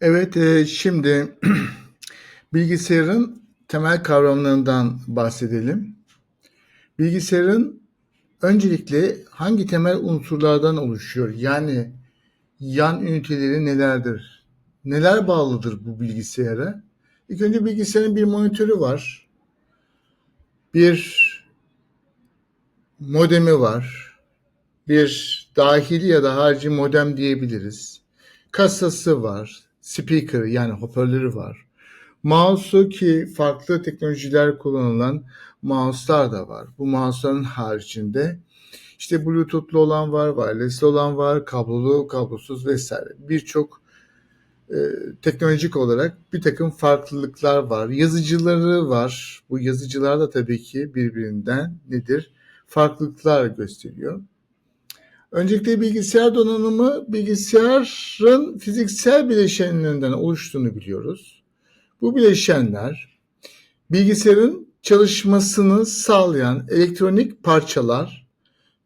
Evet, eee, şimdi bilgisayarın temel kavramlarından bahsedelim. Bilgisayarın öncelikle hangi temel unsurlardan oluşuyor? Yani yan üniteleri nelerdir? Neler bağlıdır bu bilgisayara? İlk önce bilgisayarın bir monitörü var. Bir modemi var. Bir dahili ya da harici modem diyebiliriz. Kasası var. Speaker yani hoparlörü var. Mouse'u ki farklı teknolojiler kullanılan mouse'lar da var. Bu mouse'ların haricinde işte Bluetooth'lu olan var, wireless'li olan var, kablolu, kablosuz vesaire. Birçok e, teknolojik olarak bir takım farklılıklar var. Yazıcıları var. Bu yazıcılar da tabii ki birbirinden nedir? Farklılıklar gösteriyor. Öncelikle bilgisayar donanımı bilgisayarın fiziksel bileşenlerinden oluştuğunu biliyoruz. Bu bileşenler bilgisayarın çalışmasını sağlayan elektronik parçalar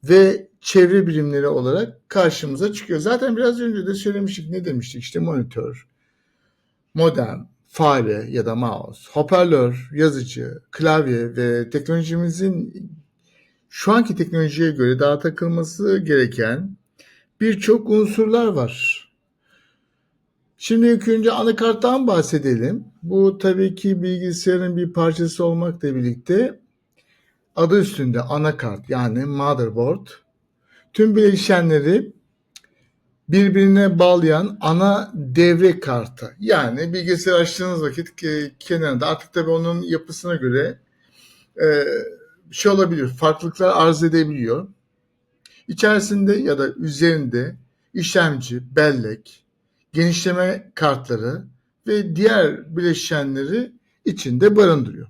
ve çevre birimleri olarak karşımıza çıkıyor. Zaten biraz önce de söylemiştik ne demiştik işte monitör, modem, fare ya da mouse, hoparlör, yazıcı, klavye ve teknolojimizin şu anki teknolojiye göre daha takılması gereken birçok unsurlar var. Şimdi ilk önce anakarttan bahsedelim. Bu tabii ki bilgisayarın bir parçası olmakla birlikte adı üstünde anakart yani motherboard tüm bileşenleri birbirine bağlayan ana devre kartı. Yani bilgisayar açtığınız vakit kenarında artık tabii onun yapısına göre e, şey olabilir, farklılıklar arz edebiliyor. İçerisinde ya da üzerinde işlemci, bellek, genişleme kartları ve diğer bileşenleri içinde barındırıyor.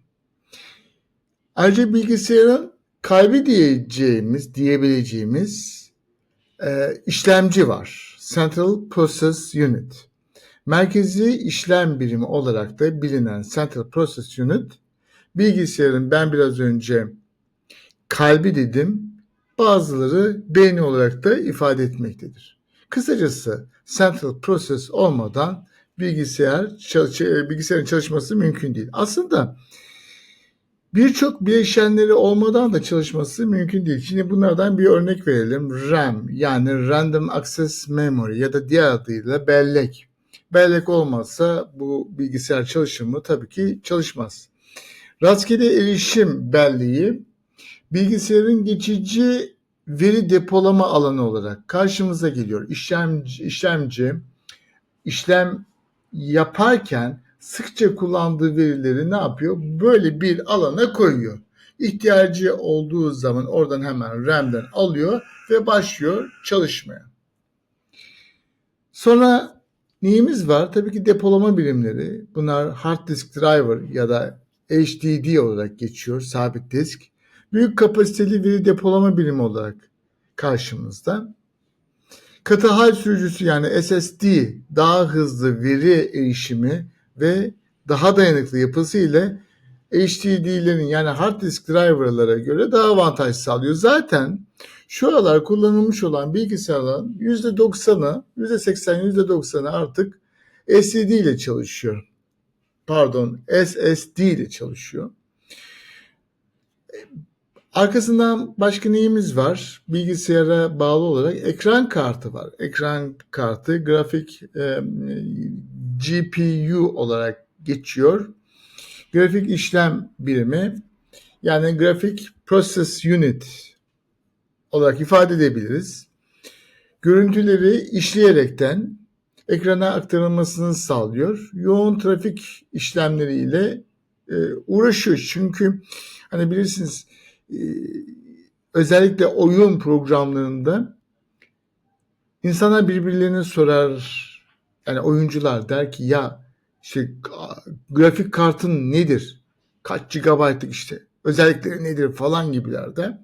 Ayrıca bilgisayarın kalbi diyeceğimiz, diyebileceğimiz e, işlemci var. Central Process Unit. Merkezi işlem birimi olarak da bilinen Central Process Unit bilgisayarın ben biraz önce kalbi dedim. Bazıları beyni olarak da ifade etmektedir. Kısacası central process olmadan bilgisayar bilgisayarın çalışması mümkün değil. Aslında birçok bileşenleri olmadan da çalışması mümkün değil. Şimdi bunlardan bir örnek verelim. RAM yani Random Access Memory ya da diğer adıyla bellek. Bellek olmazsa bu bilgisayar çalışımı tabii ki çalışmaz. Rastgele erişim belleği bilgisayarın geçici veri depolama alanı olarak karşımıza geliyor. İşlemci, işlemci işlem yaparken sıkça kullandığı verileri ne yapıyor? Böyle bir alana koyuyor. İhtiyacı olduğu zaman oradan hemen RAM'den alıyor ve başlıyor çalışmaya. Sonra neyimiz var? Tabii ki depolama birimleri. Bunlar hard disk driver ya da HDD olarak geçiyor, sabit disk büyük kapasiteli veri depolama birimi olarak karşımızda. Katı hal sürücüsü yani SSD daha hızlı veri erişimi ve daha dayanıklı yapısı ile HDD'lerin yani hard disk driver'lara göre daha avantaj sağlıyor. Zaten şu aralar kullanılmış olan bilgisayarların %90'ı, %80, %90'ı artık SSD ile çalışıyor. Pardon, SSD ile çalışıyor. Arkasından başka neyimiz var? Bilgisayara bağlı olarak ekran kartı var. Ekran kartı grafik e, GPU olarak geçiyor. Grafik işlem birimi yani grafik process unit olarak ifade edebiliriz. Görüntüleri işleyerekten ekrana aktarılmasını sağlıyor. Yoğun trafik işlemleriyle e, uğraşıyor. Çünkü hani bilirsiniz özellikle oyun programlarında insana birbirlerine sorar yani oyuncular der ki ya işte grafik kartın nedir? Kaç gigabaytlık işte özellikleri nedir falan gibilerde.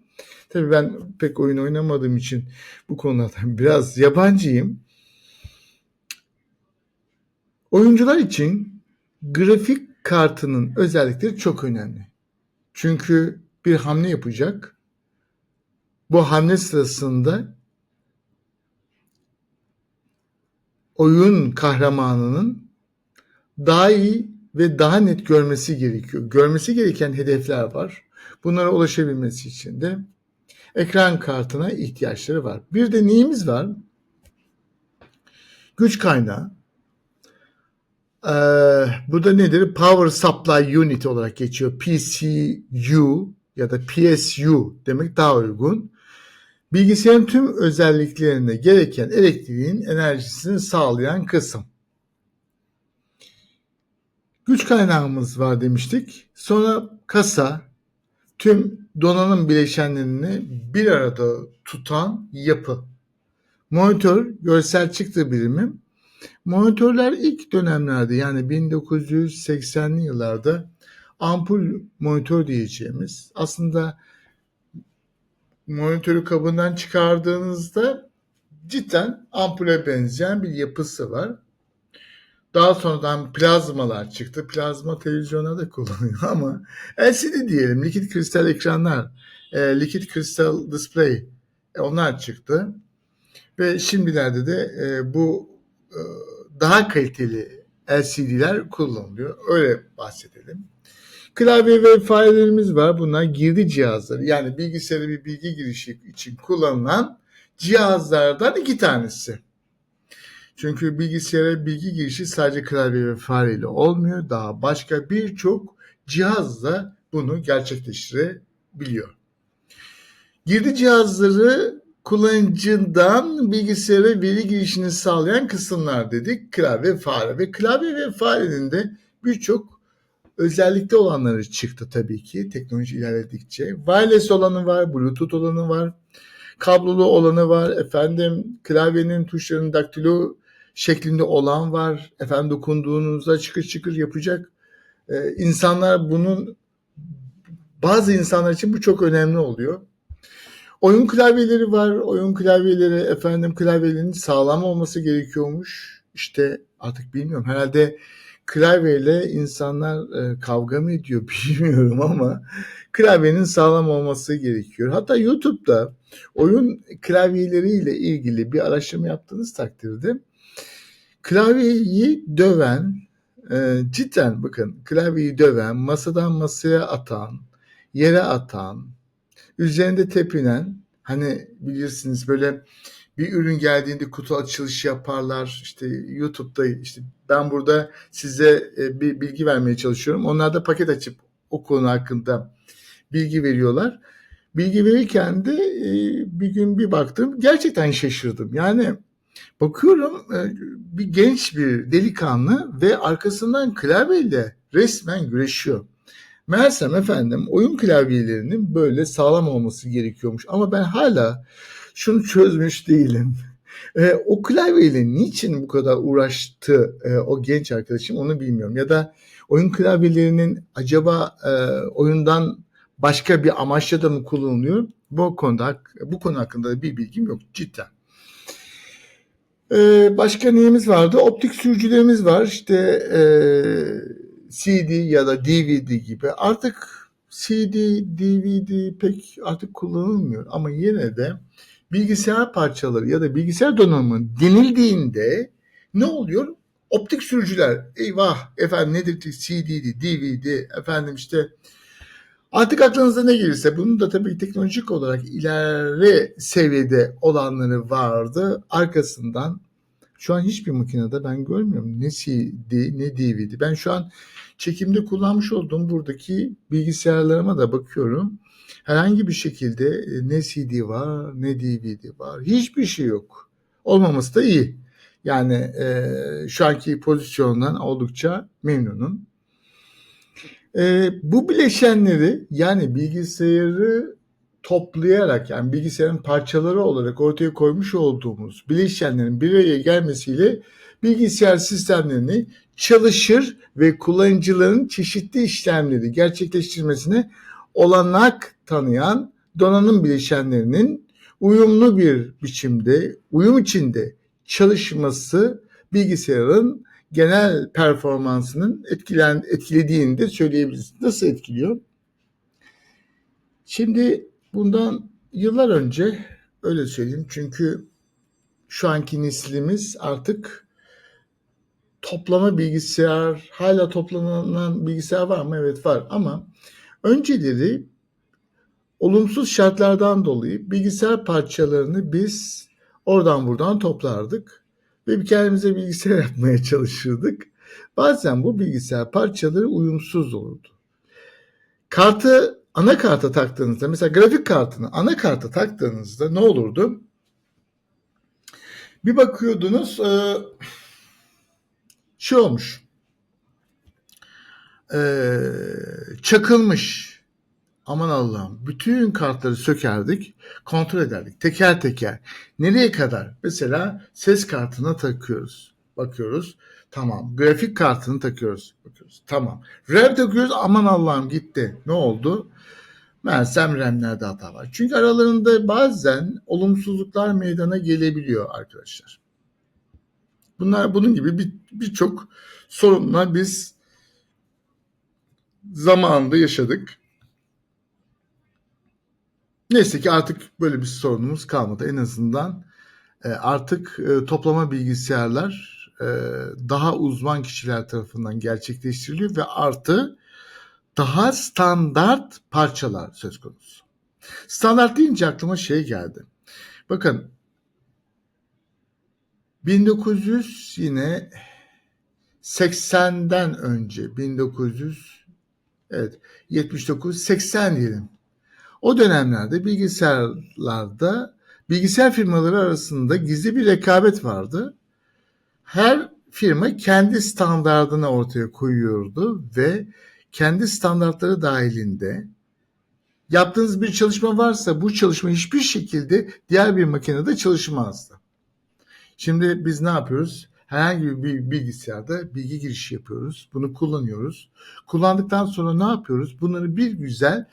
Tabii ben pek oyun oynamadığım için bu konulardan biraz yabancıyım. Oyuncular için grafik kartının özellikleri çok önemli. Çünkü bir hamle yapacak. Bu hamle sırasında oyun kahramanının daha iyi ve daha net görmesi gerekiyor. Görmesi gereken hedefler var. Bunlara ulaşabilmesi için de ekran kartına ihtiyaçları var. Bir de neyimiz var? Güç kaynağı. Ee, bu da nedir? Power Supply Unit olarak geçiyor. PCU ya da PSU demek daha uygun. Bilgisayarın tüm özelliklerine gereken elektriğin enerjisini sağlayan kısım. Güç kaynağımız var demiştik. Sonra kasa, tüm donanım bileşenlerini bir arada tutan yapı. Monitör, görsel çıktı birimi. Monitörler ilk dönemlerde yani 1980'li yıllarda ampul monitör diyeceğimiz aslında monitörü kabından çıkardığınızda cidden ampule benzeyen bir yapısı var. Daha sonradan plazmalar çıktı. Plazma televizyona da kullanıyor ama LCD diyelim. Likit kristal ekranlar, e, likit kristal display e, onlar çıktı. Ve şimdilerde de e, bu e, daha kaliteli LCD'ler kullanılıyor. Öyle bahsedelim. Klavye ve farelerimiz var. Bunlar girdi cihazları. Yani bilgisayara bir bilgi girişi için kullanılan cihazlardan iki tanesi. Çünkü bilgisayara bilgi girişi sadece klavye ve fareyle olmuyor. Daha başka birçok cihazla bunu gerçekleştirebiliyor. Girdi cihazları kullanıcından bilgisayara veri girişini sağlayan kısımlar dedik. Klavye, fare ve klavye ve farenin de birçok özellikte olanları çıktı tabii ki teknoloji ilerledikçe. Wireless olanı var, Bluetooth olanı var, kablolu olanı var, efendim klavyenin tuşlarının daktilo şeklinde olan var. Efendim dokunduğunuzda çıkır çıkır yapacak. Ee, insanlar bunun bazı insanlar için bu çok önemli oluyor. Oyun klavyeleri var. Oyun klavyeleri efendim klavyelerinin sağlam olması gerekiyormuş. İşte artık bilmiyorum. Herhalde klavyeyle insanlar e, kavga mı ediyor bilmiyorum ama klavyenin sağlam olması gerekiyor. Hatta YouTube'da oyun klavyeleriyle ilgili bir araştırma yaptığınız takdirde klavyeyi döven e, cidden bakın klavyeyi döven, masadan masaya atan, yere atan, üzerinde tepinen hani bilirsiniz böyle bir ürün geldiğinde kutu açılışı yaparlar işte YouTube'da işte ben burada size e, bir bilgi vermeye çalışıyorum. Onlar da paket açıp o konu hakkında bilgi veriyorlar. Bilgi verirken de e, bir gün bir baktım gerçekten şaşırdım. Yani bakıyorum e, bir genç bir delikanlı ve arkasından klavyeyle resmen güreşiyor. Meğersem efendim oyun klavyelerinin böyle sağlam olması gerekiyormuş. Ama ben hala şunu çözmüş değilim. E, o klavyeyle niçin bu kadar uğraştı e, o genç arkadaşım onu bilmiyorum. Ya da oyun klavyelerinin acaba e, oyundan başka bir amaçla da mı kullanılıyor? Bu konuda bu konu hakkında bir bilgim yok cidden. Ee, başka neyimiz vardı? Optik sürücülerimiz var. İşte e, CD ya da DVD gibi. Artık CD, DVD pek artık kullanılmıyor. Ama yine de bilgisayar parçaları ya da bilgisayar donanımı denildiğinde ne oluyor? Optik sürücüler. Eyvah efendim nedir CD'di, DVD efendim işte Artık aklınıza ne gelirse bunun da tabii teknolojik olarak ileri seviyede olanları vardı. Arkasından şu an hiçbir makinede ben görmüyorum ne CD ne DVD. Ben şu an çekimde kullanmış olduğum buradaki bilgisayarlarıma da bakıyorum. Herhangi bir şekilde e, ne CD var ne DVD var. Hiçbir şey yok. Olmaması da iyi. Yani e, şu anki pozisyondan oldukça memnunum. E, bu bileşenleri yani bilgisayarı toplayarak yani bilgisayarın parçaları olarak ortaya koymuş olduğumuz bileşenlerin bir araya gelmesiyle bilgisayar sistemlerini çalışır ve kullanıcıların çeşitli işlemleri gerçekleştirmesine olanak tanıyan donanım bileşenlerinin uyumlu bir biçimde, uyum içinde çalışması bilgisayarın genel performansının etkilen, etkilediğini de söyleyebiliriz. Nasıl etkiliyor? Şimdi bundan yıllar önce öyle söyleyeyim çünkü şu anki neslimiz artık toplama bilgisayar, hala toplanan bilgisayar var mı? Evet var ama önceleri olumsuz şartlardan dolayı bilgisayar parçalarını biz oradan buradan toplardık ve kendimize bilgisayar yapmaya çalışırdık. Bazen bu bilgisayar parçaları uyumsuz olurdu. Kartı ana karta taktığınızda mesela grafik kartını ana karta taktığınızda ne olurdu? Bir bakıyordunuz şey olmuş. E, çakılmış. Aman Allah'ım. Bütün kartları sökerdik. Kontrol ederdik. Teker teker. Nereye kadar? Mesela ses kartına takıyoruz. Bakıyoruz. Tamam. Grafik kartını takıyoruz. Bakıyoruz. Tamam. RAM takıyoruz. Aman Allah'ım gitti. Ne oldu? Meğersem RAM'lerde hata var. Çünkü aralarında bazen olumsuzluklar meydana gelebiliyor arkadaşlar. Bunlar bunun gibi bir birçok sorunla biz zamanında yaşadık. Neyse ki artık böyle bir sorunumuz kalmadı. En azından e, artık e, toplama bilgisayarlar e, daha uzman kişiler tarafından gerçekleştiriliyor ve artı daha standart parçalar söz konusu. Standart deyince aklıma şey geldi. Bakın 1900 yine 80'den önce 1900 evet 79 80 diyelim. O dönemlerde bilgisayarlarda bilgisayar firmaları arasında gizli bir rekabet vardı. Her firma kendi standartını ortaya koyuyordu ve kendi standartları dahilinde yaptığınız bir çalışma varsa bu çalışma hiçbir şekilde diğer bir makinede çalışmazdı. Şimdi biz ne yapıyoruz? Herhangi bir bilgisayarda bilgi girişi yapıyoruz. Bunu kullanıyoruz. Kullandıktan sonra ne yapıyoruz? Bunları bir güzel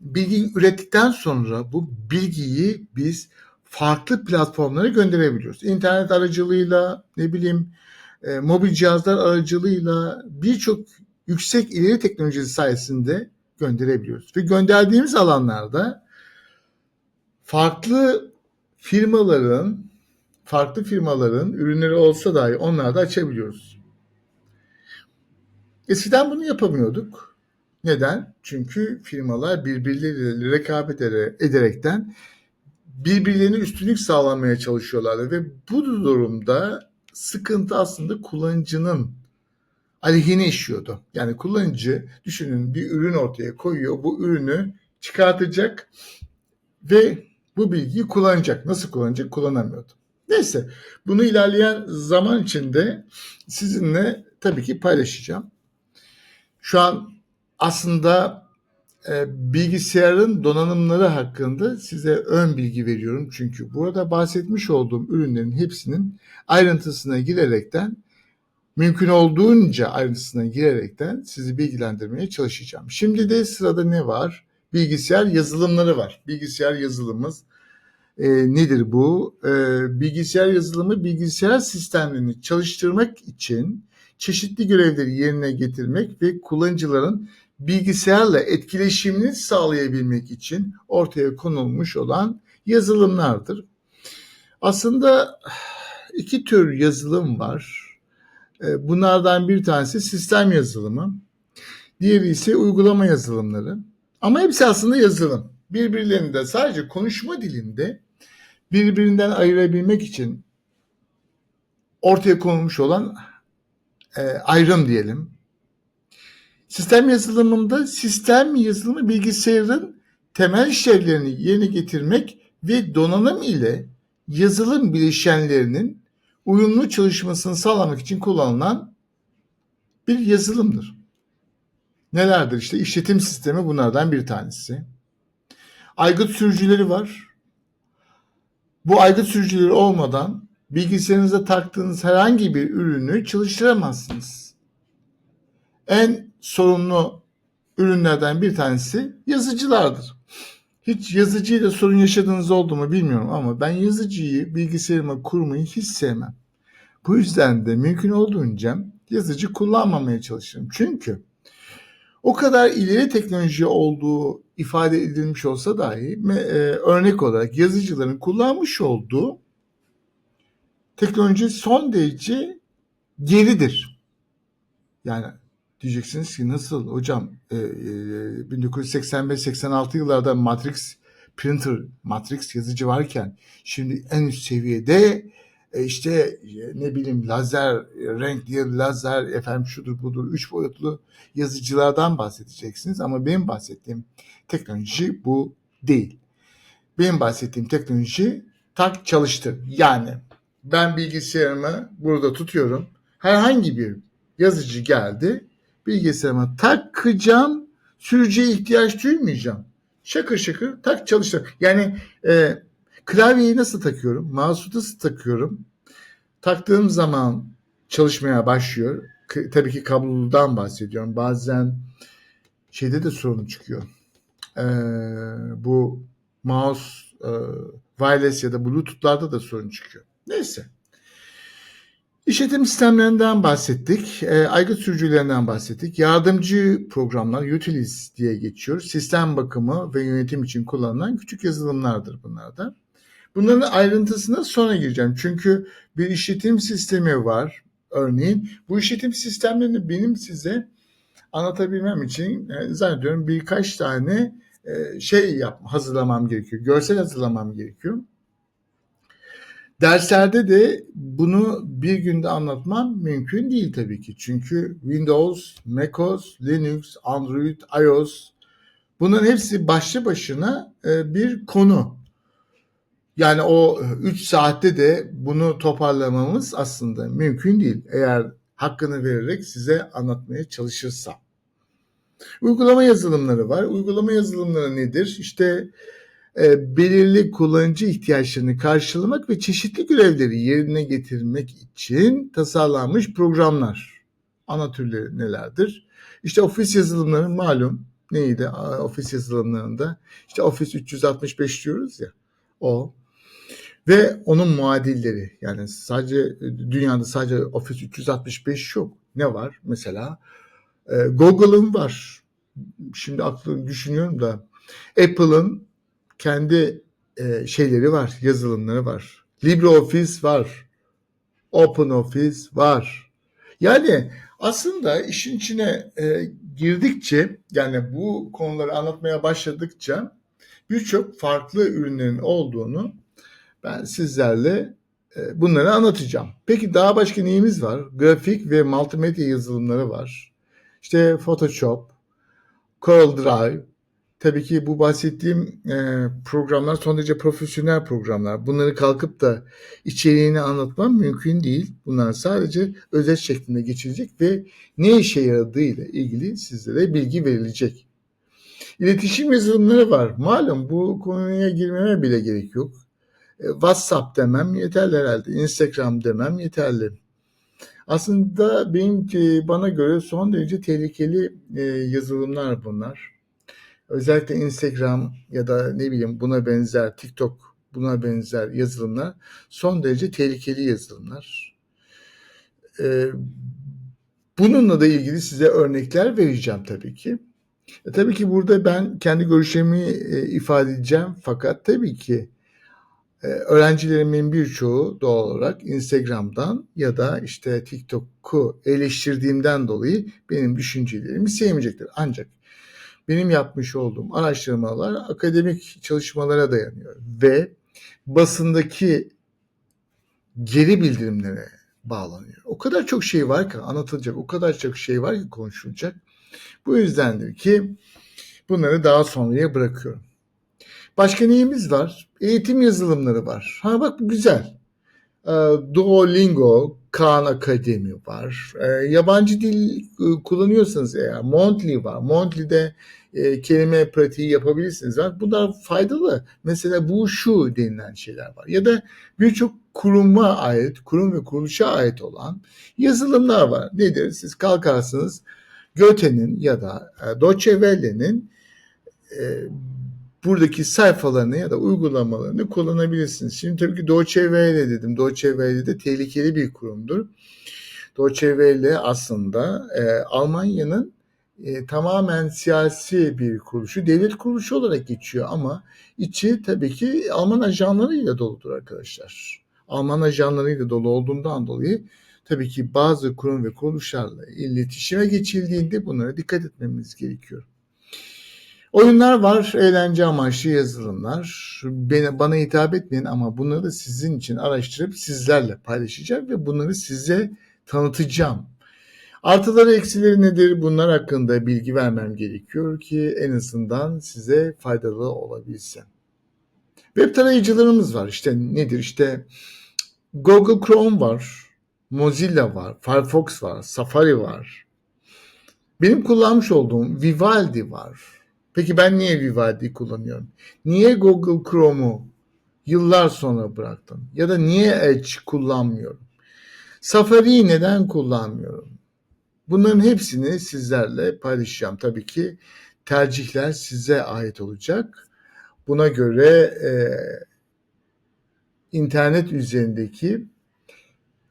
bilgi ürettikten sonra bu bilgiyi biz farklı platformlara gönderebiliyoruz. İnternet aracılığıyla ne bileyim e, mobil cihazlar aracılığıyla birçok yüksek ileri teknolojisi sayesinde gönderebiliyoruz. Ve gönderdiğimiz alanlarda farklı firmaların farklı firmaların ürünleri olsa dahi onları da açabiliyoruz. Eskiden bunu yapamıyorduk. Neden? Çünkü firmalar birbirleriyle rekabet ederekten birbirlerine üstünlük sağlamaya çalışıyorlardı ve bu durumda sıkıntı aslında kullanıcının aleyhine işiyordu. Yani kullanıcı düşünün bir ürün ortaya koyuyor. Bu ürünü çıkartacak ve bu bilgiyi kullanacak. Nasıl kullanacak? Kullanamıyordu. Neyse bunu ilerleyen zaman içinde sizinle tabii ki paylaşacağım. Şu an aslında e, bilgisayarın donanımları hakkında size ön bilgi veriyorum. Çünkü burada bahsetmiş olduğum ürünlerin hepsinin ayrıntısına girerekten mümkün olduğunca ayrıntısına girerekten sizi bilgilendirmeye çalışacağım. Şimdi de sırada ne var? Bilgisayar yazılımları var. Bilgisayar yazılımımız e, nedir bu? E, bilgisayar yazılımı bilgisayar sistemlerini çalıştırmak için çeşitli görevleri yerine getirmek ve kullanıcıların bilgisayarla etkileşimini sağlayabilmek için ortaya konulmuş olan yazılımlardır. Aslında iki tür yazılım var. E, bunlardan bir tanesi sistem yazılımı. Diğeri ise uygulama yazılımları. Ama hepsi aslında yazılım. Birbirlerinde sadece konuşma dilinde birbirinden ayırabilmek için ortaya konulmuş olan e, ayrım diyelim. Sistem yazılımında sistem yazılımı bilgisayarın temel işlevlerini yerine getirmek ve donanım ile yazılım bileşenlerinin uyumlu çalışmasını sağlamak için kullanılan bir yazılımdır. Nelerdir? İşte işletim sistemi bunlardan bir tanesi. Aygıt sürücüleri var. Bu aygıt sürücüleri olmadan bilgisayarınıza taktığınız herhangi bir ürünü çalıştıramazsınız. En sorunlu ürünlerden bir tanesi yazıcılardır. Hiç yazıcıyla sorun yaşadığınız oldu mu bilmiyorum ama ben yazıcıyı bilgisayarıma kurmayı hiç sevmem. Bu yüzden de mümkün olduğunca yazıcı kullanmamaya çalışırım. Çünkü o kadar ileri teknoloji olduğu ifade edilmiş olsa dahi e, örnek olarak yazıcıların kullanmış olduğu teknoloji son derece geridir. Yani diyeceksiniz ki nasıl hocam e, e, 1985-86 yıllarda Matrix printer, Matrix yazıcı varken şimdi en üst seviyede e, işte e, ne bileyim lazer, renkli lazer, efendim şudur budur, üç boyutlu yazıcılardan bahsedeceksiniz. Ama benim bahsettiğim teknoloji bu değil. Benim bahsettiğim teknoloji tak çalıştır. Yani ben bilgisayarımı burada tutuyorum. Herhangi bir yazıcı geldi. Bilgisayarıma takacağım. Sürücüye ihtiyaç duymayacağım. Şakır şakır tak çalıştır. Yani e, klavyeyi nasıl takıyorum? Mouse'u nasıl takıyorum? Taktığım zaman çalışmaya başlıyor. K- tabii ki kabloludan bahsediyorum. Bazen şeyde de sorun çıkıyor. Ee, bu mouse e, wireless ya da bluetooth'larda da sorun çıkıyor. Neyse. İşletim sistemlerinden bahsettik. E, aygıt sürücülerinden bahsettik. Yardımcı programlar, utilities diye geçiyor. Sistem bakımı ve yönetim için kullanılan küçük yazılımlardır bunlar da. Bunların ayrıntısına sonra gireceğim. Çünkü bir işletim sistemi var. Örneğin bu işletim sistemlerini benim size anlatabilmem için e, zannediyorum birkaç tane e, şey yap, hazırlamam gerekiyor. Görsel hazırlamam gerekiyor. Derslerde de bunu bir günde anlatmam mümkün değil tabii ki. Çünkü Windows, MacOS, Linux, Android, iOS bunların hepsi başlı başına e, bir konu. Yani o 3 saatte de bunu toparlamamız aslında mümkün değil. Eğer hakkını vererek size anlatmaya çalışırsam. Uygulama yazılımları var. Uygulama yazılımları nedir? İşte e, belirli kullanıcı ihtiyaçlarını karşılamak ve çeşitli görevleri yerine getirmek için tasarlanmış programlar. Ana türleri nelerdir? İşte ofis yazılımları malum neydi ofis yazılımlarında? İşte Office 365 diyoruz ya o. Ve onun muadilleri yani sadece dünyada sadece Office 365 yok. Ne var? Mesela e, Google'ın var. Şimdi aklımı düşünüyorum da Apple'ın kendi e, şeyleri var, yazılımları var. LibreOffice var. OpenOffice var. Yani aslında işin içine e, girdikçe yani bu konuları anlatmaya başladıkça birçok farklı ürünlerin olduğunu ben sizlerle e, bunları anlatacağım. Peki daha başka neyimiz var? Grafik ve multimedya yazılımları var. İşte Photoshop, Corel Drive, Tabii ki bu bahsettiğim e, programlar son derece profesyonel programlar. Bunları kalkıp da içeriğini anlatmam mümkün değil. Bunlar sadece özet şeklinde geçilecek ve ne işe yaradığıyla ilgili sizlere bilgi verilecek. İletişim yazılımları var. Malum bu konuya girmeme bile gerek yok. E, WhatsApp demem yeterli herhalde. Instagram demem yeterli. Aslında benim bana göre son derece tehlikeli e, yazılımlar bunlar özellikle Instagram ya da ne bileyim buna benzer TikTok buna benzer yazılımlar son derece tehlikeli yazılımlar. Ee, bununla da ilgili size örnekler vereceğim tabii ki. E, tabii ki burada ben kendi görüşlerimi e, ifade edeceğim fakat tabii ki e, öğrencilerimin birçoğu doğal olarak Instagram'dan ya da işte TikTok'u eleştirdiğimden dolayı benim düşüncelerimi sevmeyecektir. Ancak benim yapmış olduğum araştırmalar akademik çalışmalara dayanıyor ve basındaki geri bildirimlere bağlanıyor. O kadar çok şey var ki anlatılacak, o kadar çok şey var ki konuşulacak. Bu yüzdendir ki bunları daha sonraya bırakıyorum. Başka neyimiz var? Eğitim yazılımları var. Ha bak bu güzel. Ee, Duolingo, Khan Akademi var. E, yabancı dil e, kullanıyorsanız eğer Montly var. Montly'de e, kelime pratiği yapabilirsiniz. Var. Bunlar faydalı. Mesela bu şu denilen şeyler var. Ya da birçok kuruma ait, kurum ve kuruluşa ait olan yazılımlar var. Nedir? Siz kalkarsınız Goethe'nin ya da e, Deutsche Welle'nin e, buradaki sayfalarını ya da uygulamalarını kullanabilirsiniz. Şimdi tabii ki Deutsche Welle dedim. Deutsche Welle de tehlikeli bir kurumdur. Deutsche Welle aslında e, Almanya'nın e, tamamen siyasi bir kuruluşu, devlet kuruluşu olarak geçiyor ama içi tabii ki Alman ajanlarıyla doludur arkadaşlar. Alman ajanlarıyla dolu olduğundan dolayı tabii ki bazı kurum ve kuruluşlarla iletişime geçildiğinde bunlara dikkat etmemiz gerekiyor. Oyunlar var, eğlence amaçlı yazılımlar. Bana, bana hitap etmeyin ama bunları sizin için araştırıp sizlerle paylaşacağım ve bunları size tanıtacağım. Artıları eksileri nedir bunlar hakkında bilgi vermem gerekiyor ki en azından size faydalı olabilsin. Web tarayıcılarımız var işte nedir işte Google Chrome var, Mozilla var, Firefox var, Safari var. Benim kullanmış olduğum Vivaldi var. Peki ben niye Vivaldi kullanıyorum? Niye Google Chrome'u yıllar sonra bıraktım? Ya da niye Edge kullanmıyorum? Safari'yi neden kullanmıyorum? Bunların hepsini sizlerle paylaşacağım. Tabii ki tercihler size ait olacak. Buna göre e, internet üzerindeki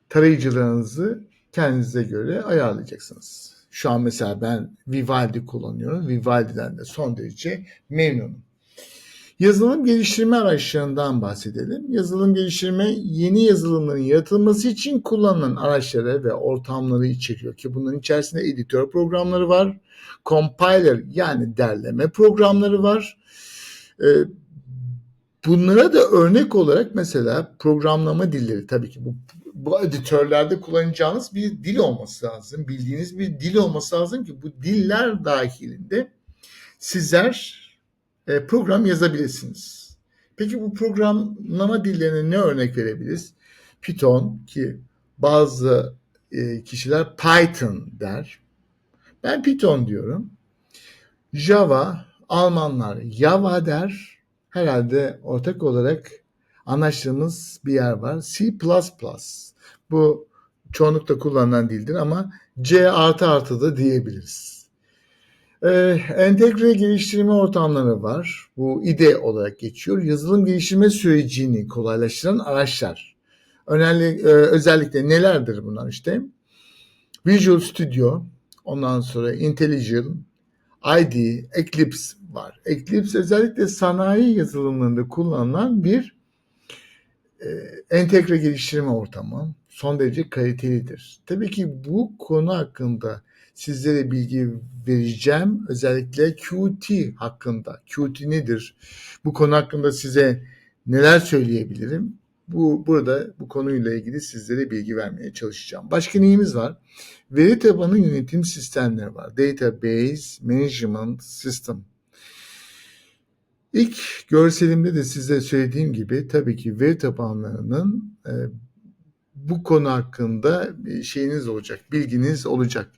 tarayıcılarınızı kendinize göre ayarlayacaksınız. Şu an mesela ben Vivaldi kullanıyorum. Vivaldi'den de son derece memnunum. Yazılım geliştirme araçlarından bahsedelim. Yazılım geliştirme yeni yazılımların yaratılması için kullanılan araçları ve ortamları içeriyor ki bunların içerisinde editör programları var, compiler yani derleme programları var. Bunlara da örnek olarak mesela programlama dilleri tabii ki bu, bu editörlerde kullanacağınız bir dil olması lazım. Bildiğiniz bir dil olması lazım ki bu diller dahilinde sizler e, program yazabilirsiniz. Peki bu programlama dillerine ne örnek verebiliriz? Python ki bazı e, kişiler Python der. Ben Python diyorum. Java, Almanlar Java der. Herhalde ortak olarak anlaştığımız bir yer var. C++. Bu çoğunlukla kullanılan dildir ama C da diyebiliriz. Ee, entegre geliştirme ortamları var. Bu IDE olarak geçiyor. Yazılım geliştirme sürecini kolaylaştıran araçlar. Önemli, e, özellikle nelerdir bunlar işte? Visual Studio, ondan sonra IntelliJ, IDE, Eclipse var. Eclipse özellikle sanayi yazılımlarında kullanılan bir e, entegre geliştirme ortamı. Son derece kalitelidir. Tabii ki bu konu hakkında sizlere bilgi vereceğim. Özellikle Qt hakkında. Qt nedir? Bu konu hakkında size neler söyleyebilirim? Bu burada bu konuyla ilgili sizlere bilgi vermeye çalışacağım. Başka neyimiz var? Veri tabanı yönetim sistemleri var. Database Management System. İlk görselimde de size söylediğim gibi tabii ki veri tabanlarının e, bu konu hakkında şeyiniz olacak, bilginiz olacak.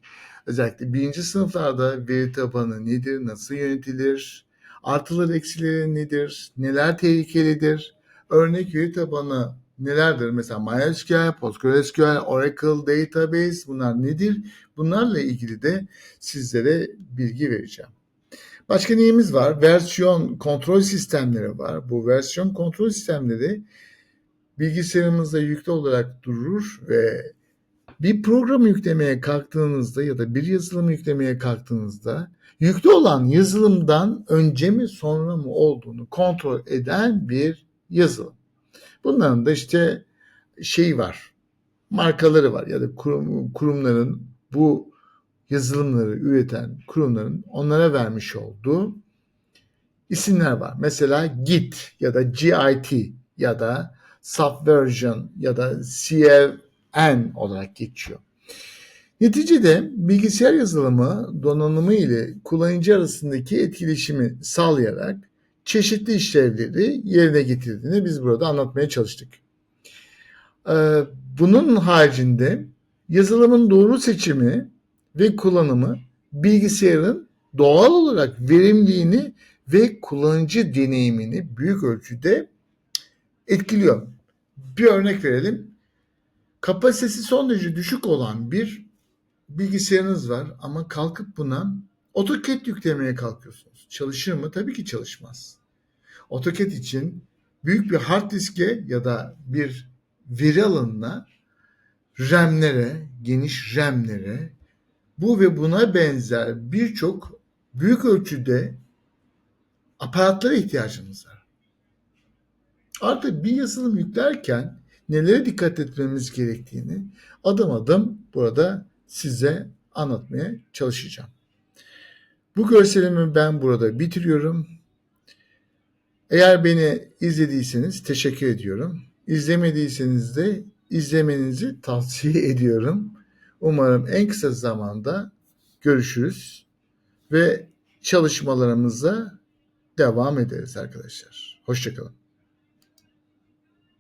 Özellikle birinci sınıflarda veri tabanı nedir, nasıl yönetilir, artıları eksileri nedir, neler tehlikelidir, örnek veri tabanı nelerdir? Mesela MySQL, PostgreSQL, Oracle Database bunlar nedir? Bunlarla ilgili de sizlere bilgi vereceğim. Başka neyimiz var? Versiyon kontrol sistemleri var. Bu versiyon kontrol sistemleri bilgisayarımızda yüklü olarak durur ve bir programı yüklemeye kalktığınızda ya da bir yazılımı yüklemeye kalktığınızda yüklü olan yazılımdan önce mi sonra mı olduğunu kontrol eden bir yazılım. Bunların da işte şey var, markaları var ya da kurum, kurumların bu yazılımları üreten kurumların onlara vermiş olduğu isimler var. Mesela Git ya da GIT ya da Subversion ya da CLN olarak geçiyor. Neticede bilgisayar yazılımı donanımı ile kullanıcı arasındaki etkileşimi sağlayarak çeşitli işlevleri yerine getirdiğini biz burada anlatmaya çalıştık. Ee, bunun haricinde yazılımın doğru seçimi ve kullanımı bilgisayarın doğal olarak verimliliğini ve kullanıcı deneyimini büyük ölçüde etkiliyor. Bir örnek verelim. Kapasitesi son derece düşük olan bir bilgisayarınız var ama kalkıp buna AutoCAD yüklemeye kalkıyorsunuz. Çalışır mı? Tabii ki çalışmaz. AutoCAD için büyük bir hard diske ya da bir veri alanına RAM'lere, geniş RAM'lere bu ve buna benzer birçok büyük ölçüde aparatlara ihtiyacımız var. Artık bir yazılım yüklerken nelere dikkat etmemiz gerektiğini adım adım burada size anlatmaya çalışacağım. Bu görselimi ben burada bitiriyorum. Eğer beni izlediyseniz teşekkür ediyorum. İzlemediyseniz de izlemenizi tavsiye ediyorum. Umarım en kısa zamanda görüşürüz ve çalışmalarımıza devam ederiz arkadaşlar. Hoşçakalın.